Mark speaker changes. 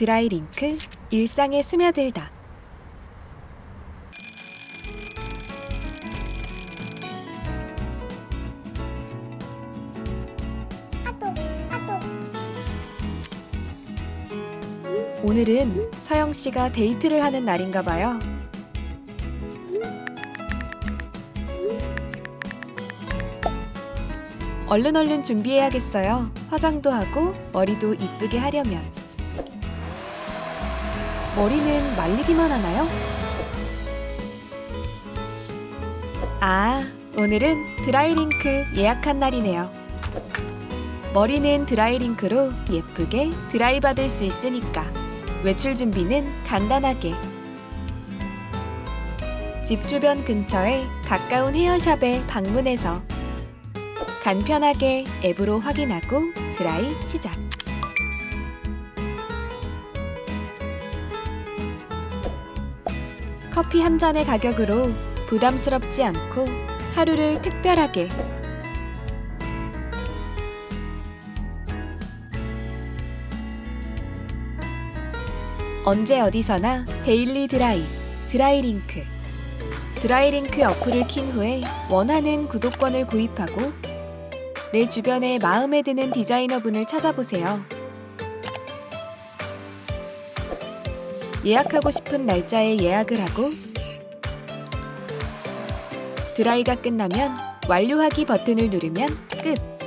Speaker 1: 드라이링크 일상에 스며들다. 오늘은 서영 씨가 데이트를 하는 날인가 봐요. 얼른 얼른 준비해야겠어요. 화장도 하고 머리도 이쁘게 하려면. 머리는 말리기만 하나요? 아, 오늘은 드라이링크 예약한 날이네요. 머리는 드라이링크로 예쁘게 드라이 받을 수 있으니까 외출 준비는 간단하게 집 주변 근처에 가까운 헤어샵에 방문해서 간편하게 앱으로 확인하고 드라이 시작. 커피 한 잔의 가격으로 부담스럽지 않고 하루를 특별하게 언제 어디서나 데일리 드라이 드라이링크 드라이링크 어플을 킨 후에 원하는 구독권을 구입하고 내 주변에 마음에 드는 디자이너분을 찾아보세요. 예약하고 싶은 날짜에 예약을 하고 드라이가 끝나면 완료하기 버튼을 누르면 끝.